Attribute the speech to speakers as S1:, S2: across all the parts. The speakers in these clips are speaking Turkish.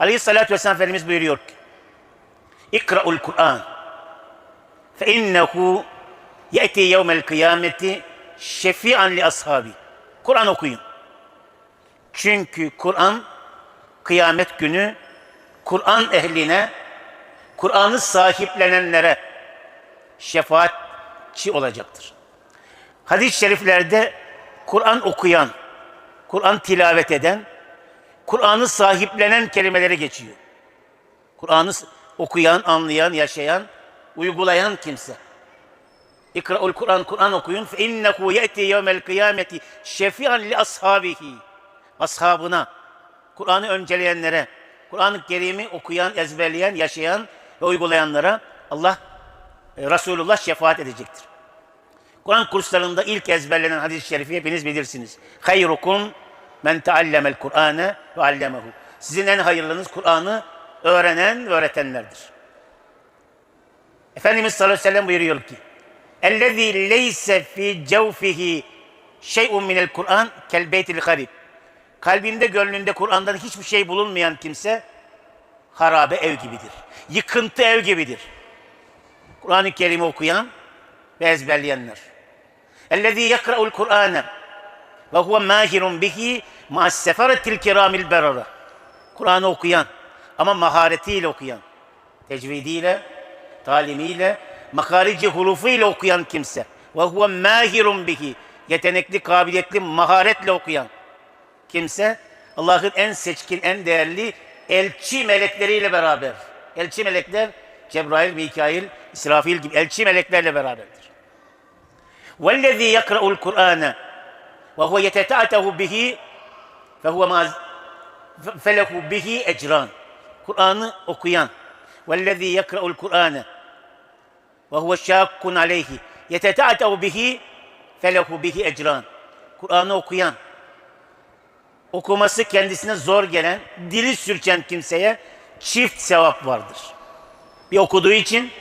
S1: Aleyhissalatü vesselam Efendimiz buyuruyor ki İkra'ul Kur'an fe innehu ye'ti yevmel kıyameti şefi'an li ashabi. Kur'an okuyun. Çünkü Kur'an kıyamet günü Kur'an ehline, Kur'an'ı sahiplenenlere şefaatçi olacaktır. Hadis-i şeriflerde Kur'an okuyan, Kur'an tilavet eden, Kur'an'ı sahiplenen kelimeleri geçiyor. Kur'an'ı okuyan, anlayan, yaşayan, uygulayan kimse. İkra'ul Kur'an, Kur'an okuyun. Fe innehu ye'ti yevmel kıyameti şefi'an li ashabihi. Ashabına, Kur'an'ı önceleyenlere, Kur'an-ı Kerim'i okuyan, ezberleyen, yaşayan ve uygulayanlara Allah, e, Resulullah şefaat edecektir. Kur'an kurslarında ilk ezberlenen hadis-i şerifi hepiniz bilirsiniz. Hayrukum Men teallemel Kur'ane ve allemehu. Sizin en hayırlınız Kur'an'ı öğrenen ve öğretenlerdir. Efendimiz sallallahu aleyhi ve sellem buyuruyor ki Ellezî leyse fî cevfihi şey'un minel Kur'an kel beytil garib. Kalbinde gönlünde Kur'an'dan hiçbir şey bulunmayan kimse harabe ev gibidir. Yıkıntı ev gibidir. Kur'an-ı Kerim'i okuyan ve ezberleyenler. Ellezî yekra'ul Kur'ane ve huve mahirun bihi السَّفَرَةِ الْكِرَامِ الْبَرَرَةِ Kur'an'ı okuyan ama maharetiyle okuyan, tecvidiyle, talimiyle, makarici hurufuyla okuyan kimse. Ve huve mahirun bihi. Yetenekli, kabiliyetli, maharetle okuyan kimse Allah'ın en seçkin, en değerli elçi melekleriyle beraber. Elçi melekler Cebrail, Mikail, İsrafil gibi elçi meleklerle beraberdir. وَالَّذ۪ي يَقْرَأُ الْقُرْآنَ وَهُوَ يَتَتَعْتَهُ بِهِ فَهُوَ مَا فَلَهُ بِهِ اَجْران Kur'an'ı okuyan وَالَّذ۪ي يَقْرَأُ الْقُرْآنَ وَهُوَ شَاكٌ عَلَيْهِ يَتَتَعْتَهُ بِهِ فَلَهُ بِهِ اَجْران Kur'an'ı okuyan, okuması kendisine zor gelen, dili sürçen kimseye çift sevap vardır. Bir okuduğu için,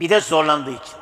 S1: bir de zorlandığı için.